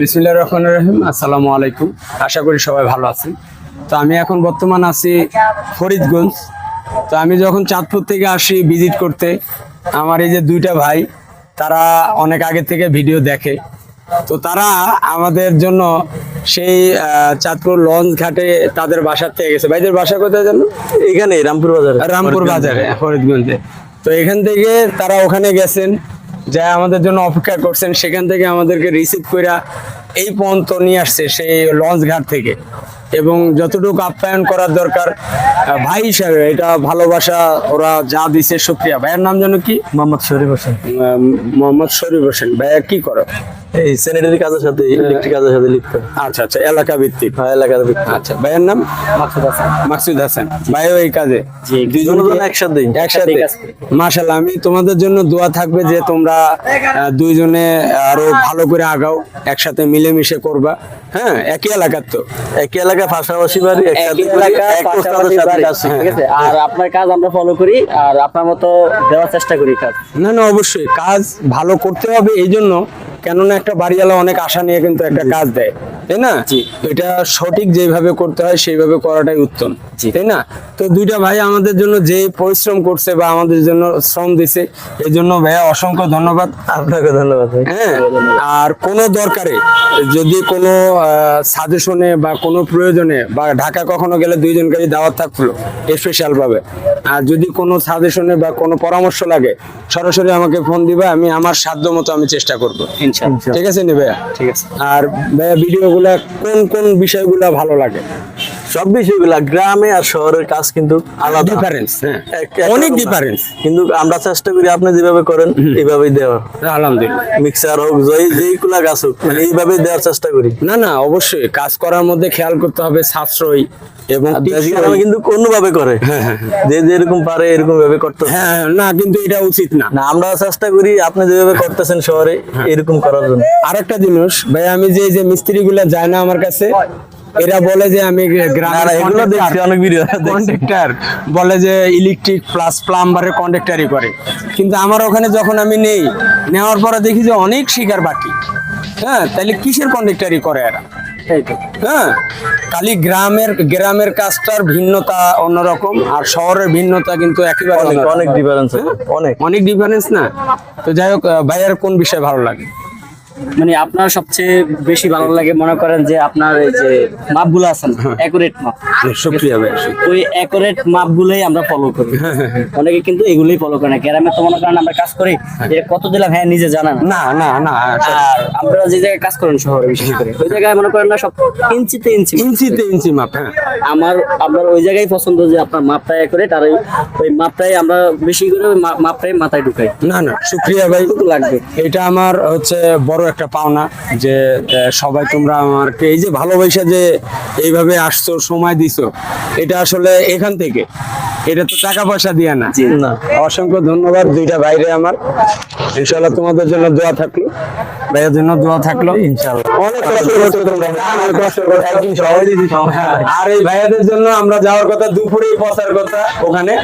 বিসমিল্লাহ রহমান রহিম আসসালামু আলাইকুম। আশা করি সবাই ভালো আছেন। তো আমি এখন বর্তমান আছি ফরিদগঞ্জ। তো আমি যখন চাঁদপুর থেকে আসি ভিজিট করতে আমার এই যে দুইটা ভাই তারা অনেক আগে থেকে ভিডিও দেখে। তো তারা আমাদের জন্য সেই চাঁদপুর লঞ্চ ঘাটে তাদের বাসার থেকে গেছে। ভাইদের বাসা কোথায় জানো? এখানে রামপুর বাজারে। রামপুর বাজারে ফরিদগঞ্জে। তো এখান থেকে তারা ওখানে গেছেন। যা আমাদের জন্য অপেক্ষা করছেন সেখান থেকে আমাদেরকে রিসিভ করে এই পর্যন্ত নিয়ে আসছে সেই লঞ্চ ঘাট থেকে। এবং যতটুকু আপ্যায়ন করার দরকার ভাই হিসাবে এটা ভালোবাসা ওরা যা দিছে সুপ্রিয়া ভাইয়ের নাম যেন কি? মোহাম্মদ শরীফ হোসেন। মোহাম্মদ শরীফ হোসেন। ভাইয়া কি করো? এই স্যানিটারি কাজের সাথে ইলেকট্রিক কাজের সাথে লিপ্ত। আচ্ছা আচ্ছা এলাকা ভিত্তিক হ্যাঁ এলাকার ব্যক্তি। আচ্ছা ভাইয়ের নাম? মাকসুদ হাসান। ভাইও এই কাজে। দুইজন একসাথে। একসাথে। মাশাল্লাহ আমি তোমাদের জন্য দোয়া থাকবে যে তোমরা দুইজনে আরও ভালো করে আগাও একসাথে মিলেমিশে করবা। হ্যাঁ একই এলাকার তো। একই এলাকায় পাশাপাশি বাড়ি একসাথে এলাকা, এক ওস্তাদের পাশাপাশি সাথে কাজ। ঠিক আছে? আর আপনার কাজ আমরা ফলো করি আর আপনার মতো দেওয়ার চেষ্টা করি কাজ। না না অবশ্যই। কাজ ভালো করতে হবে এই জন্য কেননা একটা বাড়িওয়ালা অনেক আশা নিয়ে কিন্তু একটা কাজ দেয়। তাই না? এটা সঠিক যেভাবে করতে হয় সেইভাবে করাটাই উত্তম। তাই না? তো দুইটা ভাই আমাদের জন্য যে পরিশ্রম করছে বা আমাদের জন্য শ্রম দিছে এই জন্য ভাইয়া অসংখ্য ধন্যবাদ। আপনাকে ধন্যবাদ হ্যাঁ আর কোনো দরকারে যদি কোনো সাজেশনে বা কোনো প্রয়োজনে বা ঢাকা কখনো গেলে দুইজনকে দাওয়াত থাকল স্পেশাল ভাবে। আর যদি কোনো সাজেশনে বা কোনো পরামর্শ লাগে সরাসরি আমাকে ফোন দিবা আমি আমার সাধ্য মতো আমি চেষ্টা করব। ঠিক আছে নি ভাইয়া? ঠিক আছে। আর ভাইয়া ভিডিওগুলা কোন কোন বিষয়গুলা ভালো লাগে? সব বিষয়গুলা গ্রামে আর শহরের কাজ কিন্তু আলাদা। ডিফারেন্স হ্যাঁ। অনেক ডিফারেন্স কিন্তু আমরা চেষ্টা করি আপনি যেভাবে করেন এইভাবেই দেওয়ার। আলহামদুলিল্লাহ। মিক্সার হোক যেই যেইগুলা গাছ হোক মানে এইভাবেই দেওয়ার চেষ্টা করি। না না অবশ্যই। কাজ করার মধ্যে খেয়াল করতে হবে সাশ্রয়ী এবং আর টেকসই। দেশি কিন্তু অন্যভাবে করে। যে যেরকম পারে এরকম ভাবে করতে হয়। হ্যাঁ না কিন্তু এটা উচিত না। না আমরা চেষ্টা করি আপনি যেভাবে করতেছেন শহরে এরকম করার জন্য। আরেকটা জিনিস ভাই আমি যে যে মিস্ত্রি গুলা যায় না আমার কাছে এরা বলে যে আমি কন্ট্রাক্টর বলে যে ইলেকট্রিক প্লাস প্লাম্বারের কন্ট্রাক্টারই করে। কিন্তু আমার ওখানে যখন আমি নেই নেওয়ার পরে দেখি যে অনেক শিকার বাকি। হ্যাঁ তাহলে কিসের কন্ট্রাক্টারই করে এরা? হ্যাঁ খালি গ্রামের গ্রামের কাজটার ভিন্নতা অন্যরকম আর শহরের ভিন্নতা কিন্তু একেবারে অনেক ডিফারেন্স অনেক অনেক। ডিফারেন্স না? তো যাই হোক ভাইয়ার কোন বিষয় ভালো লাগে? মানে আপনার সবচেয়ে বেশি ভালো লাগে মনে করেন যে আপনার এই যে মাপগুলো আছেন অ্যাকুরেট মাপ। শুক্রিয়া ভাই ওই অ্যাকুরেট মাপগুলোই আমরা ফলো করি। অনেকে কিন্তু এগুলোই ফলো করে না। গ্রামে তো মনে করেন আমরা কাজ করি যে কত দিলাম? হ্যাঁ নিজে জানান না। না না আর আপনারা যে জায়গায় কাজ করেন শহরে বিশেষ করে ওই জায়গায় মনে করেন না সব ইঞ্চিতে ইঞ্চি ইঞ্চিতে ইঞ্চি মাপ হ্যাঁ। আমার আপনার ওই জায়গায় পছন্দ যে আপনার মাপটা অ্যাকুরেট আর ওই- মাপটাই আমরা বেশি করে মাপটাই মাথায় ঢুকাই। না না শুক্রিয়া ভাই। লাগবে। এটা আমার হচ্ছে বড় একটা পাওনা যে সবাই তোমরা আমাকে এই যে ভালোবাসা যে এইভাবে আসছো সময় দিছো এটা আসলে এখান থেকে। এটা তো টাকা পয়সা দিয়ে না। না। অসংখ্য ধন্যবাদ দুইটা বাইরে আমার। তোমাদের জন্য দোয়া থাকল। ভাইয়ের জন্য দোয়া থাকল ইনশাল্লাহ অনেক কষ্ট করছ তোমরা অনেক কষ্ট করছ একদিন সবাই দিয়েছি হ্যাঁ, আর এই ভাইয়াদের জন্য আমরা যাওয়ার কথা দুপুরেই পৌঁছার কথা ওখানে।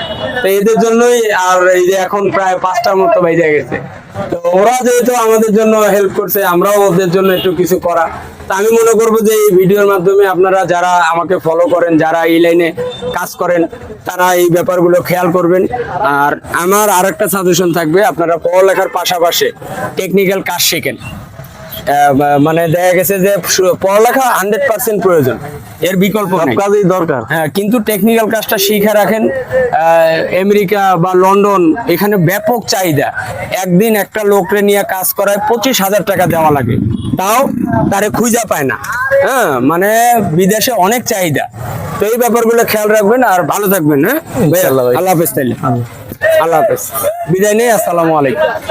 তো এদের জন্যই আর এই যে এখন প্রায় পাঁচটার মতো বাইরে গেছে। তো ওরা যেহেতু আমাদের জন্য হেল্প করছে আমরাও ওদের জন্য একটু কিছু করা। তা আমি মনে করব যে এই ভিডিওর মাধ্যমে আপনারা যারা আমাকে ফলো করেন যারা এই লাইনে কাজ করেন তারা এই ব্যাপারগুলো খেয়াল করবেন। আর আমার আরেকটা সাজেশন থাকবে আপনারা পড়ালেখার পাশাপাশি টেকনিক্যাল কাজ শেখেন। মানে দেখা গেছে যে পড়ালেখা হান্ড্রেড পার্সেন্ট প্রয়োজন। এর বিকল্প কাজেই দরকার। হ্যাঁ কিন্তু টেকনিক্যাল কাজটা শিখে রাখেন। আমেরিকা বা লন্ডন এখানে ব্যাপক চাহিদা। একদিন একটা লোকরে নিয়ে কাজ করায় পঁচিশ হাজার টাকা দেওয়া লাগে। তাও তারে খুঁজা পায় না। হ্যাঁ মানে বিদেশে অনেক চাহিদা। তো এই ব্যাপারগুলো খেয়াল রাখবেন আর ভালো থাকবেন হ্যাঁ? আল্লাহ হাফেজ তাইলে। আল্লাহ হাফেজ। বিদায় নেই আসসালামু আলাইকুম।